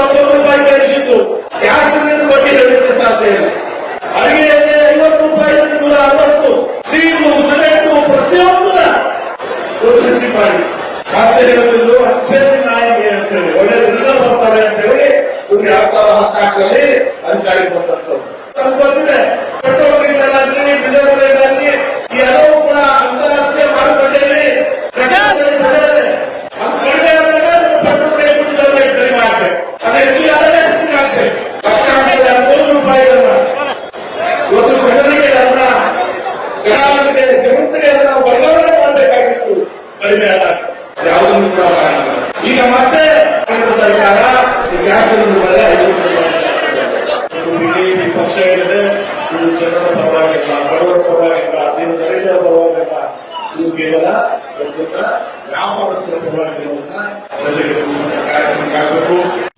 ತೊಂಬತ್ತು ರೂಪಾಯಿ ಕಳಿಸಿದ್ದು. Gas cylinder ಬಗ್ಗೆ ಹೇಳಲಿಕ್ಕೆ ಸಾಧ್ಯ ಇಲ್ಲ. ಅಡುಗೆ ಎಣ್ಣೆ ಐವತ್ತು ರೂಪಾಯಿ, ನೂರ ಅರವತ್ತು. ಸೀಮು ಸಿಲೆಂಡು ಪ್ರತಿಯೊಂದು ಚಿಪ್ಪ ಮತ್ತೆ ಹೇಳುತ್ತಿದ್ದು ಅಕ್ಷರ ನಾಯಿಗೆ ಅಂತೇಳಿ ಒಳ್ಳೆ ದಿನ ಬರ್ತಾರೆ ಅಂತ ಹೇಳಿ ನಿಮ್ಗೆ ಯಾವ ತರ ಹತ್ತಾಕಲಿ ಅಧಿಕಾರಿ ಬಂದಂತ ವ್ಯಾಪಾರಸ್ಥರ ಪರವಾಗಿರುವುದನ್ನ ಪ್ರಜೆಗೆ ತಿಳಿಸುವಂತ ಕಾರ್ಯಕ್ರಮ ಆಗಬೇಕು